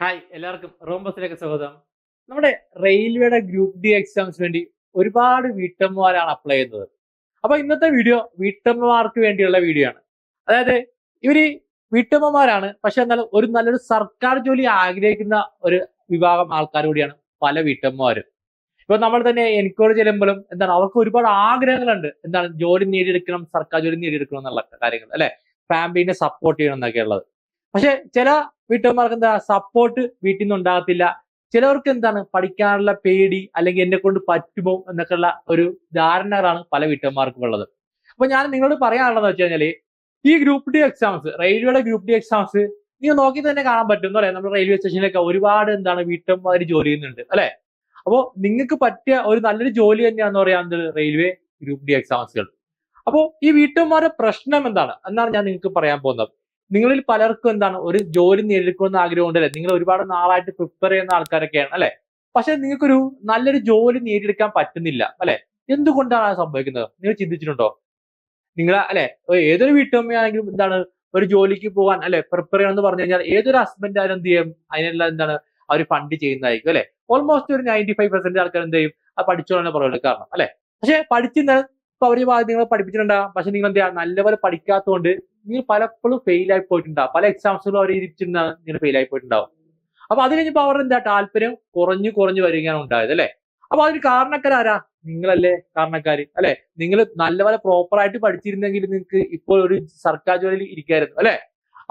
Hi എല്ലാവർക്കും റോംബസിലേക്ക് സ്വാഗതം. നമ്മുടെ റെയിൽവേയുടെ ഗ്രൂപ്പ് ഡി എക്സാംസ് വേണ്ടി ഒരുപാട് വീട്ടമ്മമാരാണ് അപ്ലൈ ചെയ്യുന്നത്. അപ്പൊ ഇന്നത്തെ വീഡിയോ വീട്ടമ്മമാർക്ക് വേണ്ടിയുള്ള വീഡിയോ ആണ്. അതായത് ഇവർ വീട്ടമ്മമാരാണ് പക്ഷെ എന്നാലും ഒരു നല്ലൊരു സർക്കാർ ജോലി ആഗ്രഹിക്കുന്ന ഒരു വിഭാഗം ആൾക്കാർ കൂടിയാണ് പല വീട്ടമ്മമാരും. ഇപ്പൊ നമ്മൾ തന്നെ എൻക്വയറി ചെല്ലുമ്പോഴും എന്താണ് അവർക്ക് ഒരുപാട് ആഗ്രഹങ്ങളുണ്ട്. എന്താണ് ജോലി നേടിയെടുക്കണം സർക്കാർ ജോലി നേടിയെടുക്കണം എന്നുള്ള കാര്യങ്ങൾ അല്ലെ? ഫാമിലിനെ സപ്പോർട്ട് ചെയ്യണം എന്നൊക്കെ ഉള്ളത് പക്ഷെ ചില വീട്ടമ്മമാർക്ക് എന്താ സപ്പോർട്ട് വീട്ടിൽ നിന്ന് ഉണ്ടാകത്തില്ല. ചിലവർക്ക് എന്താണ് പഠിക്കാനുള്ള പേടി അല്ലെങ്കിൽ എന്നെ കൊണ്ട് പറ്റുമോ എന്നൊക്കെയുള്ള ഒരു ധാരണകളാണ് പല വീട്ടമ്മമാർക്കും ഉള്ളത്. അപ്പൊ ഞാൻ നിങ്ങളോട് പറയാനുള്ളത് വെച്ച് കഴിഞ്ഞാൽ ഈ ഗ്രൂപ്പ് ഡി എക്സാംസ് റെയിൽവേയുടെ ഗ്രൂപ്പ് ഡി എക്സാംസ് നിങ്ങൾ നോക്കി തന്നെ കാണാൻ പറ്റും അല്ലെ നമ്മുടെ റെയിൽവേ സ്റ്റേഷനിലൊക്കെ ഒരുപാട് എന്താണ് വീട്ടമ്മമാർ ജോലി ചെയ്യുന്നുണ്ട് അല്ലെ? അപ്പോ നിങ്ങൾക്ക് പറ്റിയ ഒരു നല്ലൊരു ജോലി തന്നെയാന്ന് പറയാൻ റെയിൽവേ ഗ്രൂപ്പ് ഡി എക്സാംസുകൾ അപ്പോ ഈ വീട്ടമ്മമാരുടെ പ്രശ്നം എന്താണ്? എന്നാണ് ഞാൻ നിങ്ങൾക്ക് പറയാൻ പോകുന്നത്. നിങ്ങളിൽ പലർക്കും എന്താണ് ഒരു ജോലി നേടിയെടുക്കണമെന്ന് ആഗ്രഹം ഉണ്ടല്ലേ നിങ്ങൾ ഒരുപാട് നാളായിട്ട് പ്രിപ്പയർ ചെയ്യുന്ന ആൾക്കാരൊക്കെയാണ് അല്ലെ? പക്ഷെ നിങ്ങൾക്കൊരു നല്ലൊരു ജോലി നേടിയെടുക്കാൻ പറ്റുന്നില്ല അല്ലെ? എന്തുകൊണ്ടാണ് സംഭവിക്കുന്നത്? നിങ്ങൾ ചിന്തിച്ചിട്ടുണ്ടോ? നിങ്ങൾ അല്ലെ ഏതൊരു വീട്ടമ്മയാണെങ്കിലും എന്താണ് ഒരു ജോലിക്ക് പോകാൻ അല്ലെ പ്രിപ്പയർ ചെയ്യണം എന്ന് പറഞ്ഞു കഴിഞ്ഞാൽ ഏതൊരു ഹസ്ബൻഡ് ആരും എന്ത് ചെയ്യും? അതിനെല്ലാം എന്താണ് അവർ ഫണ്ട് ചെയ്യുന്നതായിരിക്കും അല്ലെ? ഓൾമോസ്റ്റ് ഒരു നയന്റി ഫൈവ് പെർസെന്റ് ആൾക്കാർ എന്ത് ചെയ്യും? അത് പഠിച്ചോളാണ് പറയുന്നത് കാരണം അല്ലെ? പക്ഷെ പഠിച്ചിരുന്ന ഇപ്പൊ അവർ നിങ്ങൾ പഠിപ്പിച്ചിട്ടുണ്ടാകാം. പക്ഷെ നിങ്ങൾ എന്താ നല്ലപോലെ പഠിക്കാത്തതുകൊണ്ട് നിങ്ങൾ പലപ്പോഴും ഫെയിൽ ആയി പോയിട്ടുണ്ടാവും. പല എക്സാംസുകളും അവർ ഇരിച്ചിട്ടുണ്ടാകും ഇങ്ങനെ ഫെയിൽ ആയി പോയിട്ടുണ്ടാവും. അപ്പൊ അത് കഴിഞ്ഞപ്പോ അവരുടെ എന്താ താല്പര്യം? കുറഞ്ഞു കുറഞ്ഞു വരികയാണ് ഉണ്ടായത് അല്ലെ? അപ്പൊ അതിന് കാരണക്കാരാരാ നിങ്ങളല്ലേ കാരണക്കാര് അല്ലെ? നിങ്ങൾ നല്ലപോലെ പ്രോപ്പർ ആയിട്ട് പഠിച്ചിരുന്നെങ്കിൽ നിങ്ങൾക്ക് ഇപ്പോൾ ഒരു സർക്കാർ ജോലിയിൽ ഇരിക്കായിരുന്നു അല്ലെ?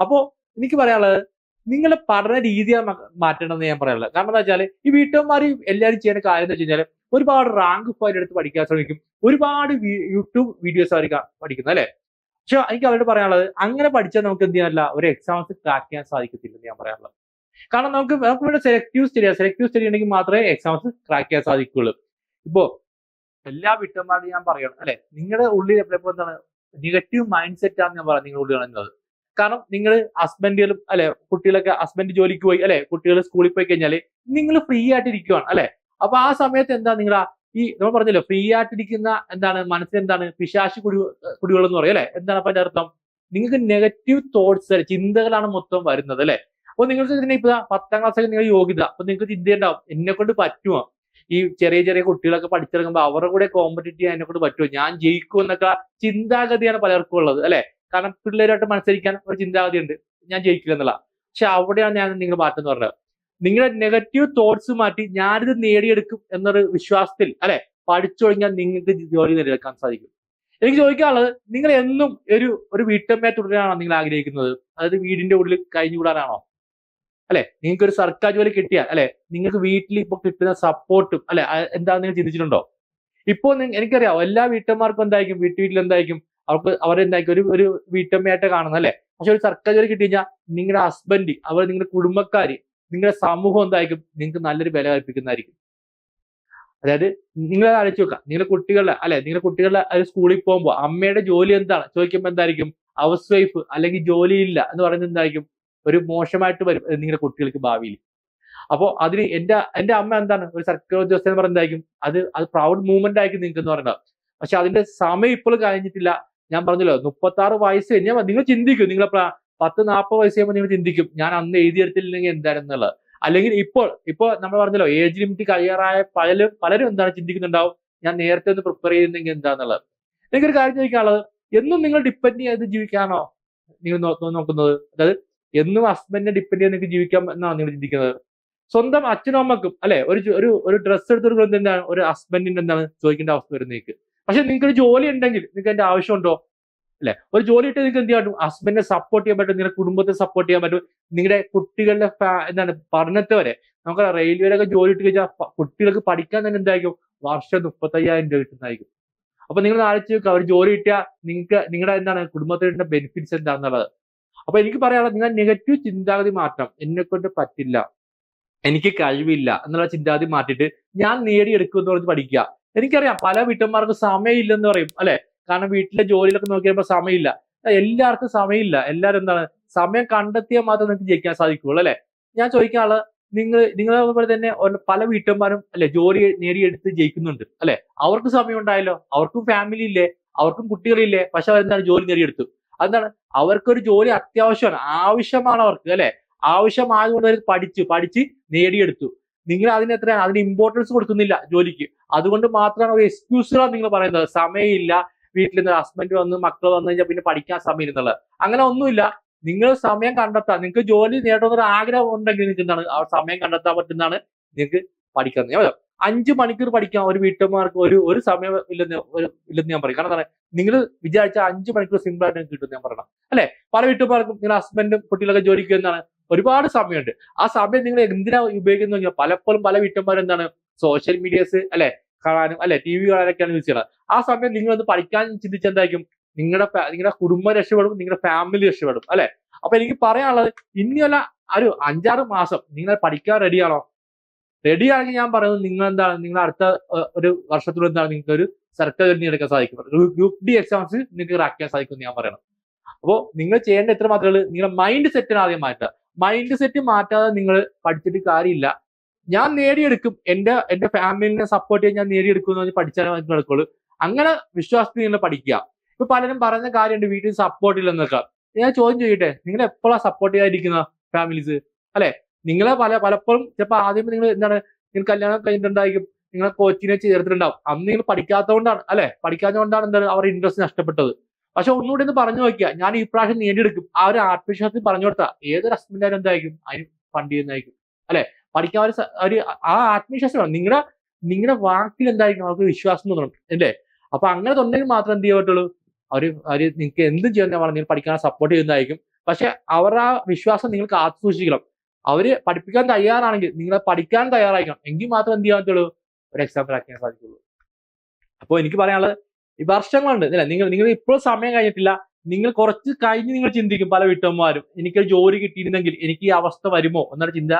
അപ്പോ എനിക്ക് പറയാനുള്ളത് നിങ്ങളെ പഠന രീതിയാണ് മാറ്റണമെന്ന് ഞാൻ പറയാനുള്ളത്. കാരണം എന്താ വെച്ചാൽ ഈ വീട്ടമ്മമാർ എല്ലാവരും ചെയ്യുന്ന കാര്യം എന്ന് വെച്ച് കഴിഞ്ഞാൽ ഒരുപാട് റാങ്ക് ഫയൽ എടുത്ത് പഠിക്കാൻ ശ്രമിക്കും. ഒരുപാട് യൂട്യൂബ് വീഡിയോസ് അവർ പഠിക്കുന്നത് അല്ലെ? പക്ഷെ എനിക്ക് അവരോട് പറയാനുള്ളത് അങ്ങനെ പഠിച്ചാൽ നമുക്ക് എന്ത് ചെയ്യാനല്ല ഒരു എക്സാംസ് ക്രാക്ക് ചെയ്യാൻ സാധിക്കത്തില്ലെന്ന് ഞാൻ പറയാനുള്ളത് കാരണം നമുക്ക് നമുക്ക് ഇവിടെ സെലക്ടീവ് സ്റ്റഡി സെലക്ടീവ് സ്റ്റഡി ഉണ്ടെങ്കിൽ മാത്രമേ എക്സാംസ് ക്രാക്ക് ചെയ്യാൻ സാധിക്കുകയുള്ളൂ. ഇപ്പോ എല്ലാ വിട്ടന്മാരും ഞാൻ പറയണം അല്ലെ? നിങ്ങളുടെ ഉള്ളിൽ എപ്പോഴും എന്താണ് നെഗറ്റീവ് മൈൻഡ് സെറ്റ് ആണ് ഞാൻ പറയാം നിങ്ങളുടെ ഉള്ളിൽ കാണുന്നത് കാരണം നിങ്ങൾ ഹസ്ബൻഡുകളും അല്ലെ? കുട്ടികളൊക്കെ ഹസ്ബൻഡ് ജോലിക്ക് പോയി അല്ലെ? കുട്ടികൾ സ്കൂളിൽ പോയി കഴിഞ്ഞാൽ നിങ്ങൾ ഫ്രീ ആയിട്ട് ഇരിക്കുവാണ് അല്ലെ? അപ്പൊ ആ സമയത്ത് എന്താ നിങ്ങൾ ഈ നമ്മൾ പറഞ്ഞല്ലോ ഫ്രീ ആയിട്ടിരിക്കുന്ന എന്താണ് മനസ്സിൽ എന്താണ് പിശാശി കുടി കുടികൾ എന്ന് പറയും അല്ലെ? എന്താണ് അപ്പൊ അതിന്റെ അർത്ഥം? നിങ്ങൾക്ക് നെഗറ്റീവ് തോട്ട്സ് ചിന്തകളാണ് മൊത്തം വരുന്നത് അല്ലെ? അപ്പൊ നിങ്ങൾക്ക് ഇതിനെ ഇപ്പൊ പത്താം ക്ലാസ് നിങ്ങൾ യോഗ്യത അപ്പൊ നിങ്ങൾക്ക് ചിന്തയുണ്ടാവും എന്നെ കൊണ്ട് പറ്റുമോ ഈ ചെറിയ ചെറിയ കുട്ടികളൊക്കെ പഠിച്ചിറങ്ങുമ്പോൾ അവരുടെ കൂടെ കോമ്പറ്റീറ്റ് ചെയ്യാൻ എന്നെ കൊണ്ട് പറ്റുമോ ഞാൻ ജയിക്കും എന്നൊക്കെ ചിന്താഗതിയാണ് പലർക്കും ഉള്ളത് അല്ലെ? കാരണം പിള്ളേരായിട്ട് മത്സരിക്കാൻ ഒരു ചിന്താഗതി ഉണ്ട് ഞാൻ ജയിക്കില്ല എന്നുള്ള. പക്ഷെ അവിടെയാണ് ഞാൻ നിങ്ങൾ മാറ്റം എന്ന് പറഞ്ഞത്. നിങ്ങളുടെ നെഗറ്റീവ് തോട്ട്സ് മാറ്റി ഞാനിത് നേടിയെടുക്കും എന്നൊരു വിശ്വാസത്തിൽ അല്ലെ? പഠിച്ചു കഴിഞ്ഞാൽ നിങ്ങൾക്ക് ജോലി നേടിയെടുക്കാൻ സാധിക്കും. എനിക്ക് ചോദിക്കാനുള്ളത് നിങ്ങൾ എന്നും ഒരു ഒരു വീട്ടമ്മയെ തുടരാനാണോ നിങ്ങൾ ആഗ്രഹിക്കുന്നത്? അതായത് വീടിന്റെ ഉള്ളിൽ കഴിഞ്ഞുകൂടാനാണോ അല്ലെ നിങ്ങൾക്ക് ഒരു സർക്കാർ ജോലി കിട്ടിയാൽ അല്ലെ? നിങ്ങൾക്ക് വീട്ടിൽ ഇപ്പൊ കിട്ടുന്ന സപ്പോർട്ടും അല്ലെ? എന്താണെന്ന് നിങ്ങൾ ചിന്തിച്ചിട്ടുണ്ടോ? ഇപ്പോ എനിക്കറിയാം എല്ലാ വീട്ടമ്മമാർക്കും എന്തായിരിക്കും വീട്ടു വീട്ടിൽ എന്തായിരിക്കും അവർക്ക് അവരെന്തായിരിക്കും ഒരു ഒരു വീട്ടമ്മയായിട്ട് കാണുന്നത് അല്ലെ? പക്ഷെ ഒരു സർക്കാർ ജോലി കിട്ടി കഴിഞ്ഞാൽ നിങ്ങളുടെ ഹസ്ബൻഡ് അവർ നിങ്ങളുടെ കുടുംബക്കാര് നിങ്ങളുടെ സമൂഹം എന്തായിരിക്കും? നിങ്ങൾക്ക് നല്ലൊരു വില കൽപ്പിക്കുന്നതായിരിക്കും അതായത് നിങ്ങൾ ആലോചിച്ച് വെക്കാം നിങ്ങളുടെ കുട്ടികളുടെ അല്ലെ നിങ്ങളുടെ കുട്ടികളുടെ ഒരു സ്കൂളിൽ പോകുമ്പോൾ അമ്മയുടെ ജോലി എന്താണ്? ചോദിക്കുമ്പോൾ എന്തായിരിക്കും? ഹൗസ് വൈഫ് അല്ലെങ്കിൽ ജോലിയില്ല എന്ന് പറയുന്നത് എന്തായിരിക്കും? ഒരു മോശമായിട്ട് വരും. നിങ്ങളുടെ കുട്ടികൾക്ക് ഭാവിയിൽ. അപ്പോൾ അതിന് എന്റെ എന്റെ അമ്മ എന്താണ്? ഒരു സർക്കാർ ഉദ്യോഗസ്ഥ എന്ന് പറയുന്നത് അത് അത് പ്രൗഡ് മൂവ്മെന്റ് ആയിരിക്കും നിങ്ങൾക്ക് എന്ന് പറയുന്നത്. പക്ഷെ അതിന്റെ സമയം ഇപ്പോൾ കഴിഞ്ഞിട്ടില്ല. ഞാൻ പറഞ്ഞല്ലോ മുപ്പത്തി ആറ് വയസ്സ് കഴിഞ്ഞാൽ നിങ്ങൾ ചിന്തിക്കും. നിങ്ങൾ പത്ത് നാൽപ്പത് വയസ്സ് ചെയ്യുമ്പോൾ നിങ്ങൾ ചിന്തിക്കും ഞാൻ അന്ന് എഴുതിയെടുത്തില്ലെങ്കിൽ എന്തായിരുന്നുള്ളത്? അല്ലെങ്കിൽ ഇപ്പോൾ ഇപ്പോൾ നമ്മൾ പറഞ്ഞല്ലോ ഏജ് ലിമിറ്റ് കഴിയാറായ പലരും പലരും എന്താണ് ചിന്തിക്കുന്നുണ്ടാവും? ഞാൻ നേരത്തെ ഒന്ന് പ്രിപ്പയർ ചെയ്യുന്നെങ്കിൽ എന്താന്നുള്ളത്. എനിക്കൊരു കാര്യം ചോദിക്കാനുള്ളത് എന്നും നിങ്ങൾ ഡിപ്പെൻഡ് ചെയ്ത് ജീവിക്കാനോ നിങ്ങൾ നോക്കുന്നത്. അതായത് എന്നും ഹസ്ബൻഡിനെ ഡിപ്പെൻഡ് ചെയ്ത് നിങ്ങൾക്ക് ജീവിക്കാം എന്നാണ് നിങ്ങൾ ചിന്തിക്കുന്നത്? സ്വന്തം അച്ഛനും അമ്മക്കും അല്ലെ? ഒരു ഒരു ഒരു ഡ്രസ്സ് എടുത്തെടുക്കുന്നത് എന്താണ്? ഒരു ഹസ്ബൻഡിന്റെ എന്താണ് ചോദിക്കേണ്ട അവസ്ഥ വരുന്നേക്ക്. പക്ഷെ നിങ്ങൾക്ക് ഒരു ജോലി ഉണ്ടെങ്കിൽ നിങ്ങൾക്ക് അതിന്റെ ആവശ്യമുണ്ടോ? അല്ലെ? ഒരു ജോലി ഇട്ട് നിങ്ങൾക്ക് എന്ത് ചെയ്യാൻ പറ്റും? ഹസ്ബൻഡിനെ സപ്പോർട്ട് ചെയ്യാൻ പറ്റും നിങ്ങളുടെ കുടുംബത്തെ സപ്പോർട്ട് ചെയ്യാൻ പറ്റും. നിങ്ങളുടെ കുട്ടികളുടെ എന്താണ് പഠനത്തെ വരെ. നമുക്ക് റെയിൽവേയിലൊക്കെ ജോലി ഇട്ട് കഴിഞ്ഞാൽ കുട്ടികൾക്ക് പഠിക്കാൻ തന്നെ എന്തായിരിക്കും? വർഷം മുപ്പത്തയ്യായിരം രൂപ കിട്ടുന്നതായിരിക്കും. അപ്പൊ നിങ്ങൾ ആലോചിച്ച് നോക്കുക ഒരു ജോലി കിട്ടിയാൽ നിങ്ങൾക്ക് നിങ്ങളുടെ എന്താണ് കുടുംബത്തിന്റെ ബെനിഫിറ്റ്സ് എന്താണെന്നുള്ളത് അപ്പൊ എനിക്ക് പറയാനുള്ളത് നിങ്ങൾ നെഗറ്റീവ് ചിന്താഗതി മാറ്റണം എന്നെ കൊണ്ട് പറ്റില്ല. എനിക്ക് കഴിവില്ല എന്നുള്ള ചിന്താഗതി മാറ്റിയിട്ട് ഞാൻ നേടിയെടുക്കും എന്ന് പറഞ്ഞ് പഠിക്കുക. എനിക്കറിയാം പല വീട്ടന്മാർക്ക് സമയമില്ലെന്ന് പറയും അല്ലെ? കാരണം വീട്ടിലെ ജോലിയിലൊക്കെ നോക്കിയപ്പോ സമയമില്ല. എല്ലാവർക്കും സമയമില്ല. എല്ലാവരും എന്താണ്? സമയം കണ്ടെത്തിയാൽ മാത്രമേ നിങ്ങൾക്ക് ജയിക്കാൻ സാധിക്കുള്ളൂ അല്ലെ? ഞാൻ ചോദിക്കാനുള്ള നിങ്ങൾ നിങ്ങളെ പോലെ തന്നെ പല വീട്ടുകാരും അല്ലെ ജോലി നേടിയെടുത്ത് ജയിക്കുന്നുണ്ട് അല്ലെ? അവർക്ക് സമയം ഉണ്ടായല്ലോ അവർക്കും ഫാമിലി ഇല്ലേ? അവർക്കും കുട്ടികളില്ലേ? പക്ഷെ അവരെന്താണ് ജോലി നേടിയെടുത്തു. അതെന്താണ്? അവർക്കൊരു ജോലി അത്യാവശ്യമാണ്. ആവശ്യമാണ് അവർക്ക് അല്ലെ? ആവശ്യമായതുകൊണ്ട് അവർ പഠിച്ചു പഠിച്ച് നേടിയെടുത്തു. നിങ്ങൾ അതിന് എത്രയാണ്? അതിന് ഇമ്പോർട്ടൻസ് കൊടുക്കുന്നില്ല ജോലിക്ക്. അതുകൊണ്ട് മാത്രമാണ് ഒരു എക്സ്ക്യൂസുകളാണ് നിങ്ങൾ പറയുന്നത്. സമയമില്ല വീട്ടിൽ നിന്ന് ഹസ്ബൻഡ് വന്ന് മക്കൾ വന്നു കഴിഞ്ഞാൽ പിന്നെ പഠിക്കാൻ സമയം എന്നുള്ളത് അങ്ങനെ ഒന്നുമില്ല. നിങ്ങൾ സമയം കണ്ടെത്താൻ നിങ്ങൾക്ക് ജോലി നേടണമെന്ന് ഒരു ആഗ്രഹം ഉണ്ടെങ്കിൽ നിങ്ങൾക്ക് എന്താണ്? ആ സമയം കണ്ടെത്താൻ പറ്റുന്നതാണ് നിങ്ങൾക്ക് പഠിക്കാൻ. ഞാൻ പറയാം. അഞ്ച് മണിക്കൂർ പഠിക്കാം. ഒരു വീട്ടമ്മമാർക്ക് ഒരു ഒരു സമയം ഇല്ലെന്ന് ഇല്ലെന്ന് ഞാൻ പറയും. കാരണം എന്താണ്? നിങ്ങൾ വിചാരിച്ച അഞ്ച് മണിക്കൂർ സിമ്പിൾ ആയിട്ട് കിട്ടും ഞാൻ പറയണം. അല്ലെ? പല വീട്ടമ്മമാർക്കും നിങ്ങൾ ഹസ്ബൻഡും കുട്ടികളൊക്കെ ജോലിക്ക് എന്താണ് ഒരുപാട് സമയമുണ്ട്. ആ സമയം നിങ്ങൾ എന്തിനാ ഉപയോഗിക്കുന്നത് പലപ്പോഴും പല വീട്ടമ്മമാരും എന്താണ് സോഷ്യൽ മീഡിയസ് അല്ലെ? കാണാനും അല്ലെ ടി വി കാണാനൊക്കെയാണ് യൂസ് ചെയ്യുന്നത്. ആ സമയം നിങ്ങൾ ഒന്ന് പഠിക്കാൻ ചിന്തിച്ചെന്തായിരിക്കും നിങ്ങളുടെ നിങ്ങളുടെ കുടുംബം രക്ഷപ്പെടും നിങ്ങളുടെ ഫാമിലി രക്ഷപ്പെടും അല്ലെ? അപ്പൊ എനിക്ക് പറയാനുള്ളത് ഇനിയുള്ള ഒരു അഞ്ചാറ് മാസം നിങ്ങൾ പഠിക്കാൻ റെഡിയാണോ റെഡി ആണെങ്കിൽ ഞാൻ പറയുന്നത് നിങ്ങൾ എന്താണ് നിങ്ങൾ അടുത്ത ഒരു വർഷത്തിൽ എന്താണ് നിങ്ങൾക്ക് ഒരു സർക്കാർ തിരഞ്ഞെടുക്കാൻ സാധിക്കും. ഗ്രൂപ്പ് ഡി എക്സാംസ് നിങ്ങൾക്ക് റാക്കാൻ സാധിക്കും ഞാൻ പറയണം. അപ്പോൾ നിങ്ങൾ ചെയ്യേണ്ട എത്ര മാത്രമേ നിങ്ങളുടെ മൈൻഡ് സെറ്റിന് ആദ്യം മാറ്റുക. മൈൻഡ് സെറ്റ് മാറ്റാതെ നിങ്ങൾ പഠിച്ചിട്ട് കാര്യമില്ല. ഞാൻ നേടിയെടുക്കും. എന്റെ എന്റെ ഫാമിലിനെ സപ്പോർട്ട് ചെയ്യാൻ ഞാൻ നേടിയെടുക്കും എന്ന് പറഞ്ഞ് പഠിച്ചാലേ നമുക്ക് നടക്കുള്ളൂ. അങ്ങനെ വിശ്വാസത്തിൽ നിങ്ങൾ പഠിക്കുക. ഇപ്പൊ പലരും പറയുന്ന കാര്യമുണ്ട് വീട്ടിൽ സപ്പോർട്ട് ഇല്ലെന്നൊക്കെ. ഞാൻ ചോദ്യം ചെയ്യട്ടെ നിങ്ങൾ എപ്പോഴാണ് സപ്പോർട്ട് ചെയ്യാതിരിക്കുന്ന ഫാമിലീസ് അല്ലെ? നിങ്ങളെ പല പലപ്പോഴും ചിലപ്പോൾ ആദ്യം നിങ്ങൾ എന്താണ് നിങ്ങൾ കല്യാണം കഴിഞ്ഞിട്ടുണ്ടായിരിക്കും. നിങ്ങളെ കോച്ചിനെ ചേർത്തിട്ടുണ്ടാവും. അന്ന് നിങ്ങൾ പഠിക്കാത്തതുകൊണ്ടാണ് അല്ലെ? പഠിക്കാത്തതുകൊണ്ടാണ് എന്താണ് അവരുടെ ഇൻട്രസ്റ്റ് നഷ്ടപ്പെട്ടത്. പക്ഷെ ഒന്നുകൂടി ഒന്ന് പറഞ്ഞു നോക്കിയാ ഞാൻ ഈ പ്രാവശ്യം നേടിയെടുക്കും. ആ ഒരു ആത്മവിശ്വാസത്തിൽ പറഞ്ഞു കൊടുത്താൽ ഏതൊരു ഹസ്ബൻഡായാലും എന്തായിരിക്കും? അതിന് ഫണ്ട് ചെയ്യുന്നതായിരിക്കും. അല്ലെ? പഠിക്കാൻ ഒരു ഒരു ആ ആത്മവിശ്വാസം വേണം. നിങ്ങളുടെ നിങ്ങളുടെ വാക്കിൽ എന്തായിരിക്കും അവർക്ക് വിശ്വാസം തോന്നണം അല്ലേ? അപ്പൊ അങ്ങനെ തൊണ്ടെങ്കിൽ മാത്രം എന്ത് ചെയ്യാൻ പറ്റുള്ളൂ? അവർ അവർ നിങ്ങൾക്ക് എന്ത് ചെയ്യാൻ ഞാൻ പറഞ്ഞു നിങ്ങൾ പഠിക്കാൻ സപ്പോർട്ട് ചെയ്യുന്നതായിരിക്കും. പക്ഷെ അവരുടെ ആ വിശ്വാസം നിങ്ങൾ കാത്തു സൂക്ഷിക്കണം. അവർ പഠിപ്പിക്കാൻ തയ്യാറാണെങ്കിൽ നിങ്ങളെ പഠിക്കാൻ തയ്യാറായിരിക്കണം. എങ്കിൽ മാത്രം എന്ത് ചെയ്യാൻ പറ്റുള്ളൂ? ഒരു എക്സാമ്പിൾ ആക്കാൻ സാധിക്കുള്ളൂ. അപ്പോൾ എനിക്ക് പറയാനുള്ളത് ഈ വർഷങ്ങളുണ്ട് അല്ലെ? നിങ്ങൾ നിങ്ങൾ ഇപ്പോഴും സമയം കഴിഞ്ഞിട്ടില്ല. നിങ്ങൾ കുറച്ച് കഴിഞ്ഞ് നിങ്ങൾ ചിന്തിക്കും പല വീട്ടമ്മമാരും. എനിക്ക് ജോലി കിട്ടിയിരുന്നെങ്കിൽ എനിക്ക് ഈ അവസ്ഥ വരുമോ? എന്നൊരു ചിന്ത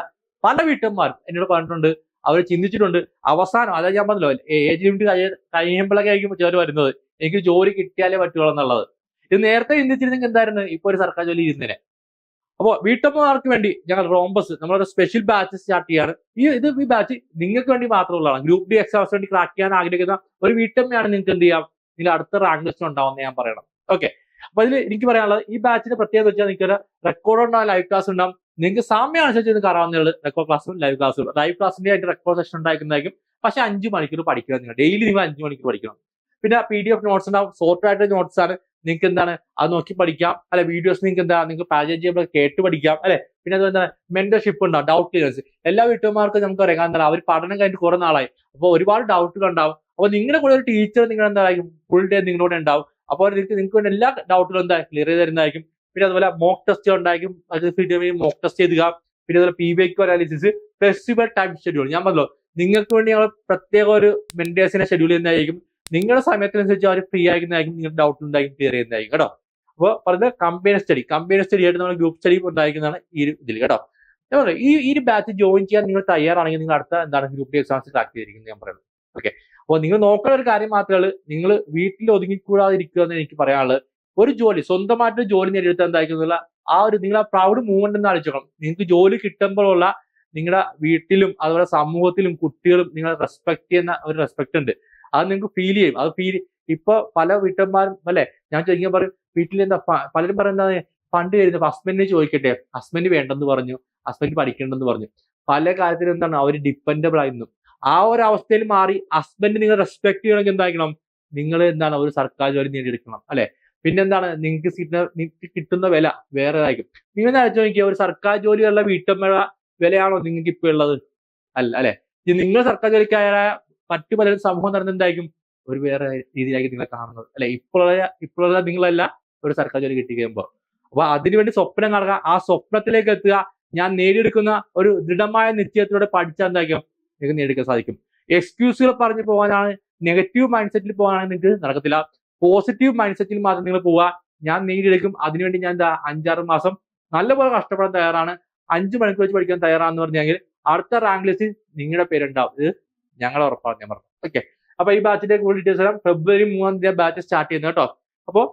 പല വീട്ടമ്മമാരും എന്നോട് പറഞ്ഞിട്ടുണ്ട്. അവർ ചിന്തിച്ചിട്ടുണ്ട്. അവസാനം അതായത് ഞാൻ പറഞ്ഞല്ലോ ഏജ് ലിമിറ്റ് കഴിയ കഴിയുമ്പോഴൊക്കെ ആയിരിക്കും ചിലർ വരുന്നത്. എനിക്ക് ജോലി കിട്ടിയാലേ പറ്റുള്ളൂ എന്നുള്ളത്. ഇത് നേരത്തെ ചിന്തിച്ചിരുന്നെങ്കിൽ എന്തായിരുന്നു? ഇപ്പൊ ഒരു സർക്കാർ ജോലി ഇരുന്നേനെ അപ്പോൾ വീട്ടമ്മമാർക്ക് വേണ്ടി ഞങ്ങൾ റോംബസ് നമ്മളൊരു സ്പെഷ്യൽ ബാച്ച് സ്റ്റാർട്ട് ചെയ്യാണ്. ഈ ഇത് ഈ ബാച്ച് നിങ്ങൾക്ക് വേണ്ടി മാത്രമുള്ളതാണ് ഗ്രൂപ്പ് ഡി എക്സാംസ് വേണ്ടി ക്രാക്ക് ചെയ്യാൻ ആഗ്രഹിക്കുന്ന ഒരു വീട്ടമ്മയാണ് നിങ്ങൾക്ക് എന്ത് ചെയ്യാം? നിങ്ങൾ അടുത്ത റാങ്ക് ലിസ്റ്റ് ഉണ്ടാവുമെന്ന് ഞാൻ പറയണം. ഓക്കെ അപ്പൊ ഇതിൽ എനിക്ക് പറയാനുള്ളത് ഈ ബാച്ചിന്റെ പ്രത്യേകത വെച്ചാൽ നിങ്ങൾക്ക് റെക്കോർഡ് ഉണ്ടാവും ലൈവ് ക്ലാസ് ഉണ്ടാവും. നിങ്ങൾക്ക് സമയം നിങ്ങൾക്ക് അറിയാവുന്ന റെക്കോർഡ് ക്ലാസ്സും ലൈവ് ക്ലാസ്സും ലൈവ് ക്ലാസ്സിന്റെ ആയിട്ട് റെക്കോർഡ് സെഷൻ ഉണ്ടാക്കുന്നതായിരിക്കും. പക്ഷെ അഞ്ച് മണിക്കൂർ പഠിക്കണം നിങ്ങൾ. ഡെയിലി നിങ്ങൾ അഞ്ച് മണിക്കൂർ പഠിക്കണം. പിന്നെ പി ഡി എഫ് നോട്ട്സ് ഉണ്ടാവും. ഷോർട്ട് ആയിട്ട് നോട്ട്സ് ആണ്. നിങ്ങൾക്ക് എന്താണ്? അത് നോക്കി പഠിക്കാം. അല്ലെ വീഡിയോസ് നിങ്ങൾക്ക് എന്താ? നിങ്ങൾക്ക് പാചകം ചെയ്യുമ്പോൾ കേട്ട് പഠിക്കാം. അല്ലെ പിന്നെ അത് എന്താണ് മെന്റർഷിപ്പ് ഉണ്ടാവും. ഡൗട്ട് ക്ലിയർസ് എല്ലാ വീട്ടുകാർക്കും നമുക്ക് അറിയാം. എന്താണ്? അവർ പഠനം കഴിഞ്ഞിട്ട് കുറെ നാളായി. അപ്പോൾ ഒരുപാട് ഡൗട്ടുകൾ ഉണ്ടാവും. അപ്പോൾ നിങ്ങളുടെ കൂടെ ഒരു ടീച്ചർ നിങ്ങൾ എന്തായിരിക്കും ഫുൾ ഡേ നിങ്ങളോട് ഉണ്ടാവും. അപ്പോൾ നിങ്ങൾക്ക് നിങ്ങൾക്ക് എല്ലാ ഡൗട്ടുകളും എന്താ? ക്ലിയർ ചെയ്ത് തരുന്നതായിരിക്കും. പിന്നെ അതുപോലെ മോക്ക് ടെസ്റ്റ് ഉണ്ടായിരിക്കും. അത് മോക്ക് ടെസ്റ്റ് ചെയ്യുക പിന്നെ അതുപോലെ P V analysis festival time schedule ഞാൻ പറഞ്ഞല്ലോ നിങ്ങൾക്ക് വേണ്ടി ഞങ്ങൾ പ്രത്യേക ഒരു മെന്റേഴ്സിനെ ഷെഡ്യൂൾ ചെയ്യുന്നതായിരിക്കും. നിങ്ങളുടെ സമയത്തിനനുസരിച്ച് അവർ ഫ്രീ ആയിരിക്കുന്നതായിരിക്കും. നിങ്ങളുടെ ഡൗട്ട് ഉണ്ടായിരിക്കും ക്ലിയർ ചെയ്യുന്നതായിരിക്കും കേട്ടോ? അപ്പോൾ പറഞ്ഞത് കമ്പൈൻ സ്റ്റഡി കമ്പൈൻ സ്റ്റഡി ആയിട്ട് നമ്മൾ ഗ്രൂപ്പ് സ്റ്റഡി ഉണ്ടായിരിക്കുന്നതാണ് ഈ ഇതിൽ കേട്ടോ? ഞാൻ പറഞ്ഞു ഈ ഈ ഒരു ബാച്ച് ജോയിൻ ചെയ്യാൻ നിങ്ങൾ തയ്യാറാണെങ്കിൽ നിങ്ങൾ അടുത്ത എന്താണ് ഗ്രൂപ്പ് ഡി എക്സാംസ് ട്രാക്ക് ചെയ്തിരിക്കുന്നത് ഞാൻ പറയുന്നത്. ഓക്കെ അപ്പോൾ നിങ്ങൾ നോക്കുന്ന ഒരു കാര്യം മാത്രമേ ഉള്ളൂ. നിങ്ങൾ വീട്ടിൽ ഒതുങ്ങിക്കൂടാതിരിക്കുക എന്ന് എനിക്ക് പറയാനുള്ളത്. ഒരു ജോലി സ്വന്തമായിട്ട് ജോലി നേടിയെടുത്താൽ എന്തായിരിക്കുന്നുള്ള ആ ഒരു നിങ്ങൾ ആ പ്രൗഡ് മൂവ്മെന്റ് എന്ന് ആലോചിക്കണം നിങ്ങൾക്ക് ജോലി കിട്ടുമ്പോഴുള്ള നിങ്ങളുടെ വീട്ടിലും അതുപോലെ സമൂഹത്തിലും കുട്ടികളും നിങ്ങളെ റെസ്പെക്ട് ചെയ്യുന്ന ഒരു റെസ്പെക്ട് ഉണ്ട്. അത് നിങ്ങൾക്ക് ഫീൽ ചെയ്യും. അത് ഫീൽ ഇപ്പൊ പല വീട്ടന്മാരും അല്ലെ? ഞാൻ ചോദിക്കാൻ പറയും വീട്ടിൽ എന്താ പലരും പറയുന്നത് ഫണ്ട് വരുന്നത് ഹസ്ബൻഡിനെ ചോദിക്കട്ടെ? ഹസ്ബൻഡ് വേണ്ടെന്ന് പറഞ്ഞു. ഹസ്ബൻഡ് പഠിക്കണ്ടെന്ന് പറഞ്ഞു. പല കാര്യത്തിലും എന്താണ്? അവർ ഡിപ്പെൻഡബിൾ ആയിരുന്നു. ആ ഒരു അവസ്ഥയിൽ മാറി ഹസ്ബൻഡ് നിങ്ങൾ റെസ്പെക്ട് ചെയ്യണമെങ്കിൽ എന്തായിരിക്കണം? നിങ്ങൾ എന്താണ്? ഒരു സർക്കാർ ജോലി നേടിയെടുക്കണം അല്ലെ? പിന്നെന്താണ്? നിങ്ങൾക്ക് നിങ്ങൾക്ക് കിട്ടുന്ന വില വേറെ ആയിരിക്കും നിങ്ങൾ അയച്ചു നോക്കിയാൽ ഒരു സർക്കാർ ജോലിയുള്ള വീട്ടമ്മയുടെ വിലയാണോ നിങ്ങൾക്ക് ഇപ്പൊ ഉള്ളത്? അല്ല അല്ലെ? നിങ്ങൾ സർക്കാർ ജോലിക്കായ മറ്റു പലരും സമൂഹം നടന്നെന്തായിരിക്കും ഒരു വേറെ രീതിയിലായിരിക്കും നിങ്ങളെ കാണുന്നത്. അല്ലെ? ഇപ്പോഴുള്ള ഇപ്പോഴുള്ള നിങ്ങളല്ല ഒരു സർക്കാർ ജോലി കിട്ടി കഴിയുമ്പോൾ അപ്പൊ അതിനുവേണ്ടി സ്വപ്നം കാണുക. ആ സ്വപ്നത്തിലേക്ക് എത്തുക. ഞാൻ നേടിയെടുക്കുന്ന ഒരു ദൃഢമായ നിശ്ചയത്തിലൂടെ പഠിച്ചാൽ എന്തായിരിക്കും? നിങ്ങൾക്ക് നേടിക്കാൻ സാധിക്കും. എക്സ്ക്യൂസുകൾ പറഞ്ഞു പോകാനാണ് നെഗറ്റീവ് മൈൻഡ് സെറ്റിൽ പോകാനാണ് നിങ്ങൾക്ക് നടക്കത്തില്ല. പോസിറ്റീവ് മൈൻഡ് സെറ്റിൽ മാത്രം നിങ്ങൾ പോവുക. ഞാൻ നേടിയെടുക്കും അതിനുവേണ്ടി ഞാൻ എന്താ അഞ്ചാറ് മാസം നല്ലപോലെ കഷ്ടപ്പെടാൻ തയ്യാറാണ്. അഞ്ച് മണിക്കൂർ വെച്ച് പഠിക്കാൻ തയ്യാറാണെന്ന് പറഞ്ഞെങ്കിൽ അടുത്ത റാങ്ക് ലിസ്റ്റിൽ നിങ്ങളുടെ പേരുണ്ടാവും. ഇത് ഞങ്ങളെ ഉറപ്പാണ്. ഞാൻ പറഞ്ഞു ഓക്കെ അപ്പൊ ഈ ബാച്ചിന്റെ കൂടുതൽ ഡീറ്റെയിൽസ് എല്ലാം ഫെബ്രുവരി മൂന്നാം തീയതി ബാച്ച് സ്റ്റാർട്ട് ചെയ്യുന്നത് കേട്ടോ. അപ്പോൾ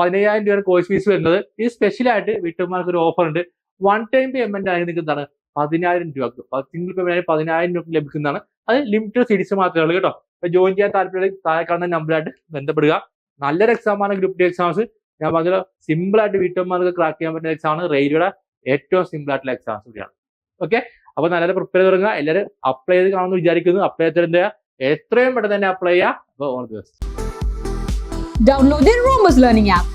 പതിനയ്യായിരം രൂപ കോഴ്സ് ഫീസ് വരുന്നത്. ഈ സ്പെഷ്യലായിട്ട് വീട്ടമ്മമാർക്ക് ഒരു ഓഫർ ഉണ്ട്. വൺ ടൈം പേയ്മെന്റ് ആയി നിൽക്കുന്നതാണ്. പതിനായിരം രൂപക്ക്. സിംഗിൾ പേയ്മെന്റ് ആയി പതിനായിരം രൂപ ലഭിക്കുന്നതാണ്. അത് ലിമിറ്റഡ് സീരീസ് മാത്രമേ ഉള്ളൂ കേട്ടോ. ജോയിൻ ചെയ്യാൻ താല്പര്യം താഴെ കാണുന്ന നമ്പറായിട്ട് ബന്ധപ്പെടുക. നല്ലൊരു എക്സാമാണ് ഗ്രൂപ്പ് ഡി എക്സാംസ് ഞാൻ പറഞ്ഞത് സിമ്പിൾ ആയിട്ട് വീട്ടമ്മമാർക്ക് ക്രാക്ക് ചെയ്യാൻ പറ്റുന്ന എക്സാമാണ് റെയിൽവേയുടെ ഏറ്റവും സിമ്പിൾ ആയിട്ടുള്ള എക്സാംസ് കൂടിയാണ്. ഓക്കെ അപ്പൊ നല്ല പ്രിപ്പയർ തുടങ്ങുക. എല്ലാവരും അപ്ലൈ ചെയ്ത് കാണുമെന്ന് വിചാരിക്കുന്നു. അപ്ലൈ ചെയ്തിട്ട് എത്രയും പെട്ടെന്ന് തന്നെ അപ്ലൈ ചെയ്യുക. അപ്പോൾ ഓൾ ദിവസം Download the ആപ്പ്